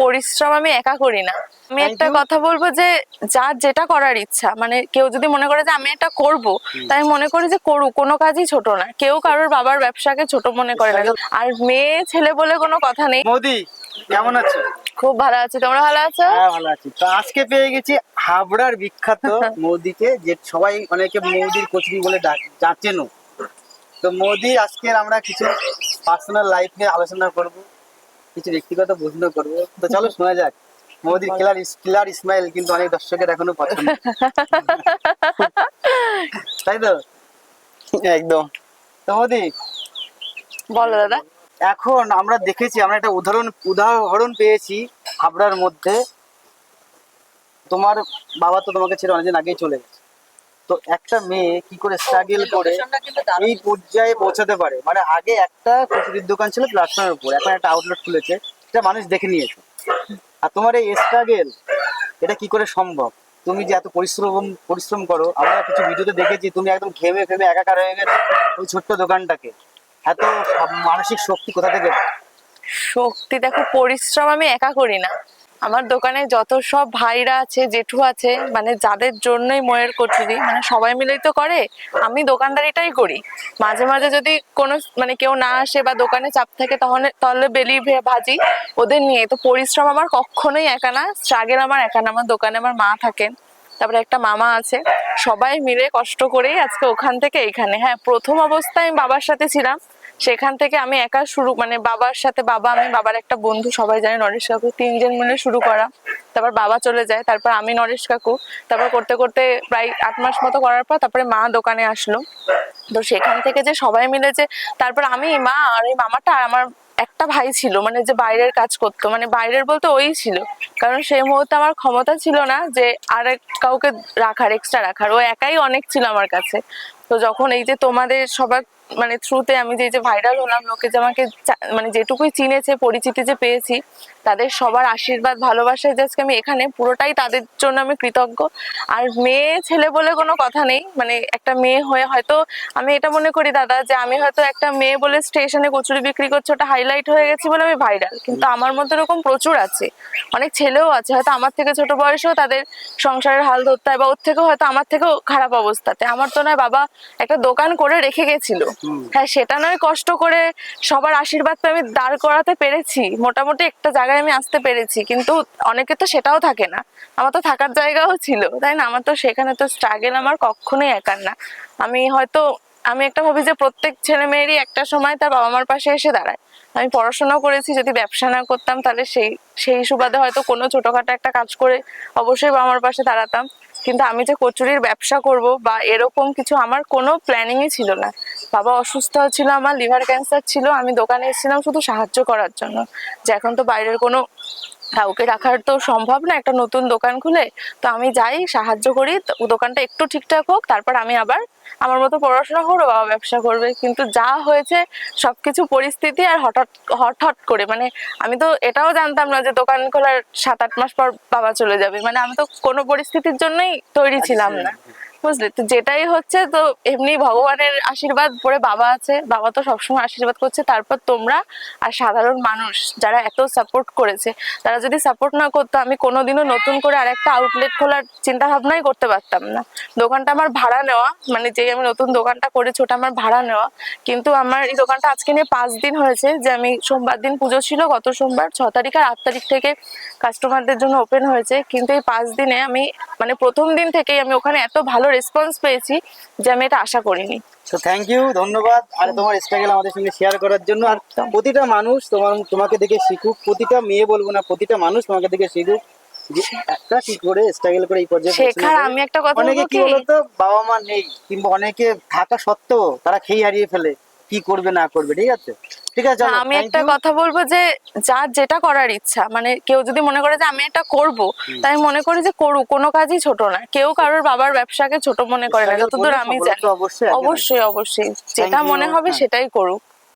পরিশ্রম আমি একা করি না। আমি একটা কথা বলব যে যার যেটা করার ইচ্ছা মানে কেউ যদি মনে করে যে আমি এটা করব তাই মনে করি যে করুক কোনো কাজই ছোট না। কেউ কারোর বাবার ব্যবসাকে ছোট মনে করে না। আর মেয়ে ছেলে বলে কোনো কথা নেই। মোদি কেমন আছো? খুব ভালো আছি। তোমরা ভালো আছো? হ্যাঁ ভালো আছি। তো আজকে পেয়ে গেছি হাবড়ার বিখ্যাত মোদিকে যে সবাই অনেকে মোদির কচুরি বলে ডাক- ডাকেনও। তো মোদি আজকে আমরা কিছু পার্সোনাল লাইফ নিয়ে আলোচনা করব। কিছু ব্যক্তিগত প্রশ্ন করব। তো চলো শোনা যাক। মোদির কিলার কিলার ইসমাইল কিন্তু অনেক দর্শকের এখনও পছন্দ। তাই তো? একদম। তো মোদি বলো দাদা। এখন আমরা দেখেছি আমরা একটা উদাহরণ উদাহরণ পেয়েছি হাবড়ার মধ্যে। তোমার বাবা তো তোমাকে ছেড়ে অনেকদিন আগেই চলে গেছে। তো একটা মেয়ে কি করে স্ট্রাগল করে এই পর্যায়ে পৌঁছাতে পারে। মানে আগে একটা কচুরির দোকান ছিল প্ল্যাটফর্মের উপর এখন একটা আউটলেট খুলেছে এটা মানুষ দেখে নিয়েছে। আর তোমার এই স্ট্রাগল এটা কি করে সম্ভব? তুমি যে এত পরিশ্রম পরিশ্রম করো আমরা কিছু ভিডিওতে দেখেছি তুমি একদম ঘেমে ফেমে একাকার হয়ে গেছো ওই ছোট্ট দোকানটাকে। এত মানসিক শক্তি কোথা থেকে? শক্তি দেখো পরিশ্রম আমি একা করি না। আমার দোকানে যত সব ভাইরা আছে, জেঠু আছে মানে যাদের জন্যই ময়ের কচুরি মানে সবাই মিলেই তো করে, আমি দোকানদারিটাই করি। মাঝে মাঝে যদি কোনো মানে কেউ না আসে বা দোকানে চাপ থাকে তখন তাহলে বেলি ভাজি ওদের নিয়ে। তো পরিশ্রম আমার কখনোই একা না স্ট্রাগেল আমার একা না, আমার দোকানে আমার মা থাকেন, তারপরে একটা মামা আছে, সবাই মিলে কষ্ট করেই আজকে ওখান থেকে এখানে। হ্যাঁ প্রথম অবস্থায় আমি বাবার সাথে ছিলাম সেখান থেকে আমি একা শুরু মানে বাবার সাথে বাবা, আমি বাবার একটা বন্ধু, সবাই জানে নরেশ কাকু, তিনজন মিলে শুরু করা। তারপর বাবা চলে যায়, তারপর আমি নরেশ কাকু। তারপর করতে করতে প্রায় আট মাস মতো করার পর তারপরে মা দোকানে আসলো। তো সেখান থেকে যে সবাই মিলে যে, তারপর আমি মা আর এই মামাটা আমার একটা ভাই ছিল মানে যে বাইরের কাজ করতো মানে বাইরের বলতে ওই ছিল। কারণ সেই মুহূর্তে আমার ক্ষমতা ছিল না যে আর কাউকে রাখার এক্সট্রা রাখার। ও একাই অনেক ছিল আমার কাছে। তো যখন এই যে তোমাদের সবার মানে থ্রুতে আমি যে যে ভাইরাল হলাম, লোকে যে আমাকে মানে যেটুকুই চিনেছে, পরিচিতি যে পেয়েছি, তাদের সবার আশীর্বাদ ভালোবাসায় যে আজকে আমি এখানে, পুরোটাই তাদের জন্য আমি কৃতজ্ঞ। আর মেয়ে, ছেলে বলে কোনো কথা নেই। মানে একটা মেয়ে হয়ে হয়তো, আমি এটা মনে করি দাদা, যে আমি হয়তো একটা মেয়ে বলে স্টেশনে কচুরি বিক্রি করছে, ওটা হাইলাইট হয়ে গেছি বলে আমি ভাইরাল কিন্তু আমার মধ্যে এরকম প্রচুর আছে। অনেক ছেলেও আছে হয়তো আমার থেকে ছোট বয়সেও তাদের সংসারের হাল ধরতে হয় বা ওর থেকেও হয়তো আমার থেকেও খারাপ অবস্থাতে। আমার তো নয় বাবা একটা দোকান করে রেখে গেছিল। হ্যাঁ সেটা নয় কষ্ট করে সবার আশীর্বাদ পেয়ে আমি দাঁড় করাতে পেরেছি। মোটামুটি একটা জায়গায় আমি আসতে পেরেছি কিন্তু অনেকে তো সেটাও থাকে না। আমার তো থাকার জায়গাও ছিল তাই না? আমার তো সেখানে তো স্ট্রাগেল আমার কখনোই একার না। আমি হয়তো আমি একটা ভাবি যে প্রত্যেক ছেলে মেয়েরই একটা সময় তার বাবা মার পাশে এসে দাঁড়ায়। আমি পড়াশোনাও করেছি, যদি ব্যবসা না করতাম তাহলে সেই সেই সুবাদে হয়তো কোনো ছোটখাটো একটা কাজ করে অবশ্যই বাবা মার পাশে দাঁড়াতাম। কিন্তু আমি যে কচুরির ব্যবসা করব বা এরকম কিছু আমার কোনো প্ল্যানিংই ছিল না। বাবা অসুস্থ ছিল, আমার লিভার ক্যান্সার ছিল, আমি দোকানে এসেছিলাম শুধু সাহায্য করার জন্য। যে এখন তো বাইরের কোনো কাউকে রাখার তো সম্ভব না একটা নতুন দোকান খুলে তো আমি যাই সাহায্য করি দোকানটা একটু ঠিকঠাক হোক তারপর আমি আবার আমার মতো পড়াশোনা করব বাবা ব্যবসা করবে। কিন্তু যা হয়েছে সবকিছু পরিস্থিতি আর হঠাৎ হঠাৎ করে মানে আমি তো এটাও জানতাম না যে দোকান খোলার সাত আট মাস পর বাবা চলে যাবে মানে আমি তো কোনো পরিস্থিতির জন্যই তৈরি ছিলাম না। বুঝলে? তো যেটাই হচ্ছে, তো এমনি ভগবানের আশীর্বাদ পরে বাবা আছে। বাবা তো সবসময় আশীর্বাদ করছে। তারপর তোমরা আর সাধারণ মানুষ যারা এত সাপোর্ট করেছে, তারা যদি সাপোর্ট না করতো, আমি কোনোদিনও নতুন করে আরেকটা আউটলেট খোলার চিন্তা ভাবনাই করতে পারতাম না। দোকানটা আমার ভাড়া নেওয়া মানে যে আমি নতুন দোকানটা করেছি, ওটা আমার ভাড়া নেওয়া। কিন্তু আমার এই দোকানটা আজকে নিয়ে পাঁচ দিন হয়েছে যে আমি সোমবার দিন পুজো ছিল, গত সোমবার, ছ তারিখ আর আট তারিখ থেকে কাস্টমারদের জন্য ওপেন হয়েছে। কিন্তু এই পাঁচ দিনে আমি মানে প্রথম দিন থেকেই আমি ওখানে এত ভালো রেসপন্স পেয়েছি যে আমি এটা আশা করিনি। তো থ্যাংক ইউ ধন্যবাদ। আর তোমার স্ট্রাগল আমাদের সঙ্গে শেয়ার করার জন্য। আর প্রতিটা মানুষ তোমার তোমাকে দেখে শিখুক। প্রতিটা মেয়ে বলব না প্রতিটা মানুষ তোমাকে দেখে শিখুক যে একটা কি করে স্ট্রাগল করে এই পর্যায়ে শেখার আমি একটা কথা অনেকে কি কি? বলতো বাবা মা নেই কিংবা অনেকে থাকা সত্ত্বেও তারা খেয়ে হারিয়ে ফেলে কি করবে না করবে ঠিক আছে? ঠিক আছে আমি একটা কথা বলব যে যার যেটা করার ইচ্ছা মানে কেউ যদি মনে করে যে আমি এটা করব তাই মনে করি যে করুক কোনো কাজই ছোট না। কেউ কারোর বাবার ব্যবসাকে ছোট মনে করে না যতদূর আমি জানি। অবশ্যই অবশ্যই অবশ্যই যেটা মনে হবে হ্যাঁ। সেটাই করুক।